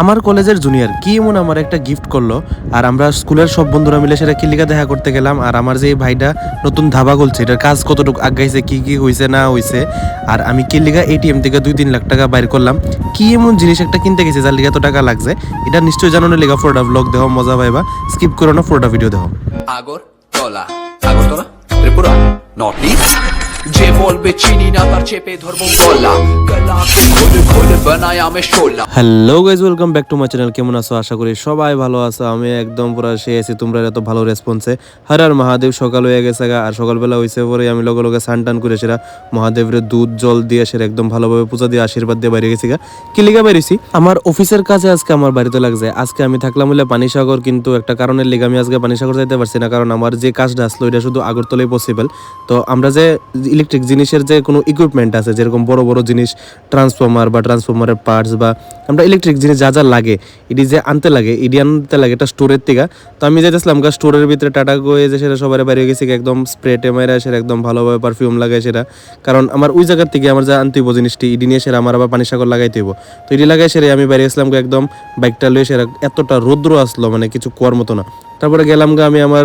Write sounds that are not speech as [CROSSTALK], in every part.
আমার কলেজের জুনিয়র কি এমন আমার একটা গিফট করল? আর আমরা স্কুলের সব বন্ধুরা মিলে সেটা কিলিকা দেখা করতে গেলাম, আর আমার যে ভাইটা নতুন ধাবা খুলছে, এটার কাজ কতটুকু আগাইছে, কি কি হয়েছে না হয়েছে আর আমি কিলিকা এটিএম থেকে দুই তিন লাখ টাকা বাইর করলাম, কি এমন জিনিস একটা কিনতে গেছে, যার লিগে এত টাকা লাগছে, এটা নিশ্চয়ই জানানো লেগা ফোরটা ব্লগ দেহ মজা পাইবা স্কিপ করো না ফোরটা ভিডিও দেহ আগরতলা আগরতলা, ত্রিপুরা নর্থ ইস্ট যে বলবে চিনি না তার চেপে ধরবো গলা বানায় আমি শোলা hello guys welcome back to my channel কেমন আছো? আশা করি সবাই ভালো আছো। আমি একদম পুরো সে আছি। তোমরা এত ভালো রেসপন্সে হর আর মহাদেব সকাল হয়ে গেছে গা, আর সকালবেলা হয়েছে পরে আমি লগে লগে স্নান টান করে সেরা মহাদেবের দুধ জল দিয়ে সেরা একদম ভালোভাবে পূজা দিয়ে আশীর্বাদ দিয়ে বাইরে গেছি গা। কি লিগা বেরিয়েছি আমার অফিসের কাছে আজকে আমার বাড়িতে লাগছে। আজকে আমি থাকলাম হলে পানিসাগর কিন্তু একটা কারণের লিগে আমি আজকে পানিসাগর যাইতে পারছি না। কারণ আমার যে কাজটা আসলো এটা শুধু আগরতলাই পসিবল তো আমরা যে ইলেকট্রিক জিনিসের যে কোনো ইকুইপমেন্ট আছে, যেরকম বড় বড় জিনিস ট্রান্সফর্মার বা ট্রান্সফর্মারের পার্টস বা আমরা ইলেকট্রিক জিনিস যা যা লাগে, এটি যে আনতে লাগে, এটি আনতে লাগে এটা স্টোরের থেকে। তো আমি যাইতেছিলাম গা স্টোরের ভিতরে টাটা গয়ে যে সেটা সবার বাইরে গেছি, একদম স্প্রে টেমাইরা সেটা একদম ভালোভাবে পারফিউম লাগাই সেটা। কারণ আমার ওই জায়গার থেকে আমার যা আনতে হইব জিনিসটি ইডি নিয়ে সেরা আমার আবার পানি সাগর লাগাইতে হইব। তো ইডি লাগাই সেরে আমি বাইরে গেছিলাম গা একদম বাইকটা লয়ে সেরা এতটা রৌদ্র আসলো মানে কিছু কোয়ার মতো না। তারপরে গেলাম গা আমি আমার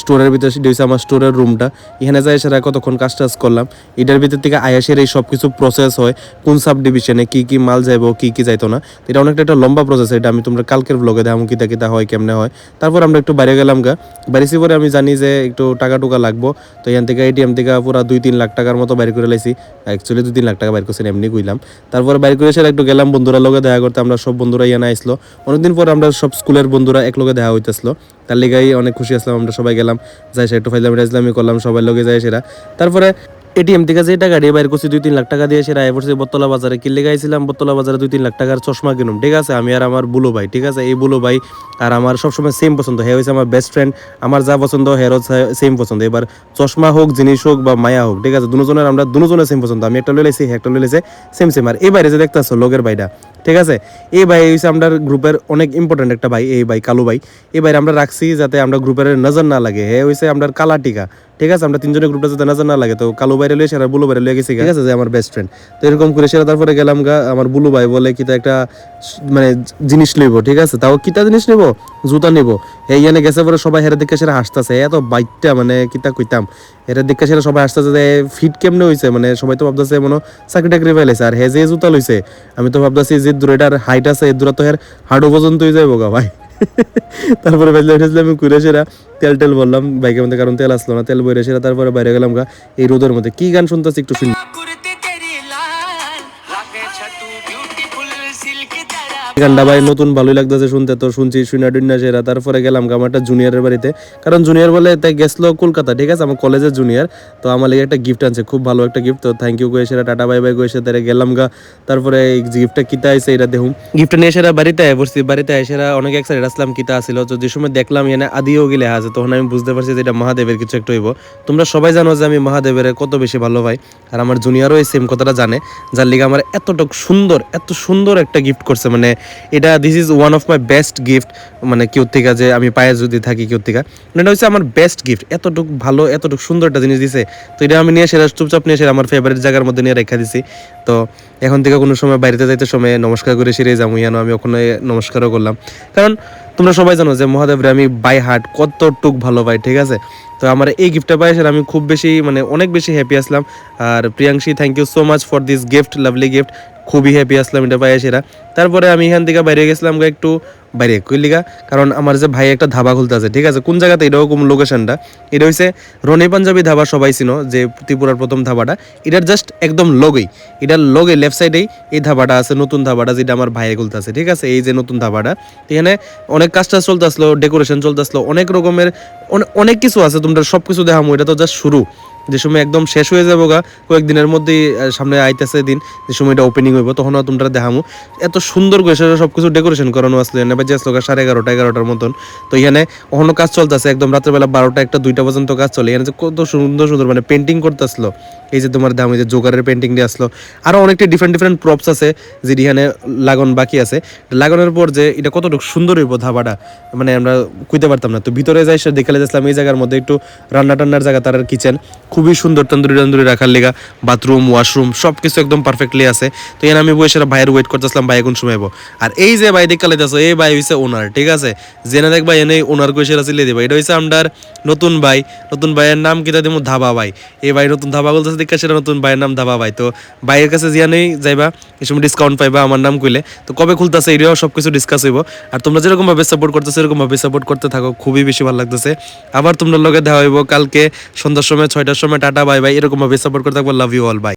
স্টোরের ভিতরে সেটা আমার স্টোরের রুমটা। এখানে যাই সেরা কতক্ষণ কাজ টাজ করলাম। এটার ভিতর থেকে আয়াসের এই সব কিছু প্রসেস হয় কোন সাব ডিভিশনে কি কি মাল যাইবো, কি কি যাইতো না। এটা অনেকটা একটা লম্বা প্রসেস এটা আমি তোমরা কালকের ব্লগে দেখাম কিতা কিতা হয়, কেমনে হয়। তারপর আমরা একটু বাইরে গেলাম গা। বাইরেছি পরে আমি জানি যে একটু টাকা টুকা লাগবো। তো এখান থেকে এটিএম থেকে পুরো দুই তিন লাখ টাকার মতো বাইর করে লাইছি। অ্যাকচুয়ালি দুই তিন লাখ টাকা বাইর করছি এমনি কইলাম। তারপরে বাইর করে সেটা একটু গেলাম, বন্ধুরা লগে দেখা করতে। আমরা সব বন্ধুরা ইয়ানা আসলো অনেকদিন পর আমরা সব স্কুলের বন্ধুরা এক লগে দেখা হইতেছিল। তার লেগাই অনেক খুশি আসলাম আমরা সবাই গেলাম যাই সে একটু ফাইজলামি টাইজলামি করলাম সবাই লোকে যাই সেটা তারপরে এটিএম থেকে যে টাকা দিয়ে বাইর করছি, দুই, তিন লাখ টাকা দিয়ে আয় পড়ছি বত্তলা বাজারে কিনলে গাইছিলাম বত্তলা বাজারে দুই, তিন লাখ টাকার চশমা কিনুম, ঠিক আছে? আমি আর আমার বুলো ভাই, ঠিক আছে? এই বুলো ভাই আর আমার সবসময় সেম পছন্দ, হে হয়েছে আমার বেস্ট ফ্রেন্ড আমার যা পছন্দ হেরো সেম পছন্দ। এবার চশমা হোক, জিনিস হোক বা মায়া হোক, ঠিক আছে? দুজনের, আমরা দুজনের সেম পছন্দ, আমি একটা লই লাইছি, হে একটা লই লাইছে সেম সেম আর এই বাইরে যে দেখতেছো লোকের ভাইটা, ঠিক আছে? এই ভাই হচ্ছে আমরা গ্রুপের অনেক ইম্পর্টেন্ট একটা ভাই, এই ভাই কালু ভাই। এই ভাই আমরা রাখছি যাতে আমরা গ্রুপের নজর না লাগে, হে হইছে আমরা কালা টিকা। ঠিক আছে, আমরা তিনজনের গ্রুপটা যাতে না লাগে, তো কালো বাইরে লয়ে সেরা বুলু বাইরে লয়ে ঠিক আছে, যে আমার বেস্ট ফ্রেন্ড তো এরকম করে সেরা, তারপরে গেলাম গা, আমার বুলু ভাই বলে, কিতা একটা মানে জিনিস লইব, ঠিক আছে? তাও কিতা জিনিস নিব জুতা নিব। এই এনে গেছে পরে সবাই হেরে দেখে সেরা হাসতেছে। এত বাইকটা মানে কিতা কইতাম। হেরে দেখে সেরা সবাই হাসতেছে যে, ফিট কেমনে হইছে? মানে সবাই তো ভাবতেছে, মনে চাকরি টাকরি পাইলেছে আর হে যে জুতা লইছে, আমি তো ভাবতেছি যে দূরেটার হাইট আছে এর দূরা তো হের হাড়ু পর্যন্ত হয়ে যাইব গা ভাই। [LAUGHS] তারপরে উঠেছিলাম আমি ঘুরে সেরা তেল টেল বললাম বাইকের মধ্যে কারণ তেল আসলো না, তেল বইরে সেটা তারপরে বাইরে গেলাম গা। এই রোদের মধ্যে কি গান শুনতেছি একটু শুনি। গানটা ভাই নতুন ভালোই লাগতেছে শুনতে তো শুনছি শুনে ডুন্না সেরা। তারপরে গেলাম আমার জুনিয়রের বাড়িতে। কারণ জুনিয়র বলে তাই গেছলো কলকাতা, ঠিক আছে? আমার কলেজের জুনিয়র তো আমার লেগে একটা গিফট আনছে, খুব ভালো একটা গিফট তো থ্যাংক ইউ সেরা, টাটা বাই বাই করে তারা গেলাম গা। তারপরে এই গিফটটা কিতা আইছে এটা দেখুন গিফটটা নিয়ে সেরা বাড়িতে পড়ছি। বাড়িতে সেরা অনেক এক্সাইটেড আসলাম, কিতা আসছিল তো যে সময় দেখলাম এনে আদিও গেলে আছে তখন আমি বুঝতে পারছি যে এটা মহাদেবের কিছু একটা হইব। তোমরা সবাই জানো যে আমি মহাদেবের কত বেশি ভালো ভাই আর আমার জুনিয়রও এই সেম কথাটা জানে, যার লিগে আমার এতটুক সুন্দর, এত সুন্দর একটা গিফট করছে। মানে এটা this is one of my best gift মানে কেউ যে আমি পায়ে যদি থাকি কেউ থেকে এটা হচ্ছে আমার বেস্ট গিফট এতটুক ভালো, এতটুক সুন্দর একটা জিনিস দিছে। তো এটা আমি নিয়ে সেরা চুপচাপ নিয়ে সেরা আমার ফেভারিট জায়গার মধ্যে নিয়ে রেখা দিছি। তো এখন থেকে কোনো সময় বাইরে যাইতে সময় নমস্কার করে সেরে যাব, ইয়ানো আমি ওখানে নমস্কারও করলাম। কারণ তোমরা সবাই জানো যে মহাদেবরে আমি বাই হার্ট কতটুক ভালো পাই, ঠিক আছে? তো আমার এই গিফটটা পাই সেটা আমি খুব বেশি মানে অনেক বেশি হ্যাপি আসলাম। আর Priyanshi thank you so much for this gift lovely gift খুবই হ্যাপি আসলাম এটা পাই সেরা। তারপরে আমি এখান থেকে বাইরে গেছিলাম একটু বাইরে কইলিগা কারণ আমার যে ভাই একটা ধাবা খুলতে আছে ঠিক আছে? কোন জায়গাতে? এরকম লোকেশনটা এটা হচ্ছে রনি পাঞ্জাবি ধাবা সবাই চিনো, যে ত্রিপুরার প্রথম ধাবাটা। এটার জাস্ট একদম লগেই, এটার লগে লেফট সাইডেই এই ধাবাটা আছে, নতুন ধাবাটা যেটা আমার ভাইয়ে খুলতে আছে ঠিক আছে? এই যে নতুন ধাবাটা। এখানে অনেক কাজটা চলতে আসলো ডেকোরেশন চলতে আসলো অনেক রকমের অনেক কিছু আছে, তোমরা সব কিছু দেখামো, এটা তো জাস্ট শুরু। যে সময় একদম শেষ হয়ে যাব গা, কয়েকদিনের মধ্যেই সামনে আইতেছে দিন, যে সময় এটা ওপেনিং হইব, তখন তোমরা দেখামো। এত সুন্দর করে সেটা সব কিছু ডেকোরেশন করানো আসলো এনে বাজে আসলো সাড়ে এগারোটা, এগারোটার মতন। তো এখানে অন্য কাজ চলতেছে, একদম রাত্রেবেলা বারোটা একটা দুইটা পর্যন্ত কাজ চলে। এখানে যে কত সুন্দর সুন্দর মানে পেন্টিং করতে আসলো এই যে তোমার এই যে জোগারের পেন্টিং দিয়ে আসলো। আরও অনেকটা ডিফারেন্ট ডিফারেন্ট প্রপস আছে যে এখানে লাগান বাকি আছে। লাগানোর পর যে এটা কতটুকু সুন্দর হইব ধাবাটা মানে আমরা কইতে পারতাম না। তো ভিতরে যাই, সে দেখে যাচ্ছিলাম এই জায়গার মধ্যে একটু রান্না টান্নার জায়গা, তার কিচেন খুবই সুন্দর তন্দুরি তন্দুরি রাখার লেগা বাথরুম ওয়াশরুম সব কিছু একদম পারফেক্টলি আছে। তো এখানে আমি বসে ভাইয়ের ওয়েট করতেছিলাম, ভাই এখন সময় আর এই যে ভাই দেখালে এই ভাই হইছে ওনার ঠিক আছে? জেনে দেখ ভাই, এনে ওনার কইসে চিলে দিবা। এটা হইছে আমরার নতুন ভাই, নতুন ভাইয়ের নাম কিতা দিমু? ধাবা ভাই। এই ভাই নতুন ধাবা বলতেছে, দেখা সেটা নতুন ভাইয়ের নাম ধাবা ভাই। তো ভাইয়ের কাছে জিয়া নেই, যাইবা, এই সময় ডিসকাউন্ট পাইবা, আমার নাম কইলে। তো কবে খুলতেছে এরিয়াও সব কিছু ডিসকাস হইব। আর তোমরা যেরকমভাবে সাপোর্ট করতেছো এরকম ভাবে সাপোর্ট করতে থাকো, খুবই বেশি ভালো লাগতেছে। আবার তোমরা লগে দেখা হইব, কালকে সন্ধ্যার সময়, ছয়টার সময়, টাটা বাই ভাই এরকমভাবে সাপোর্ট করতে থাকব লাভ ইউ অল বাই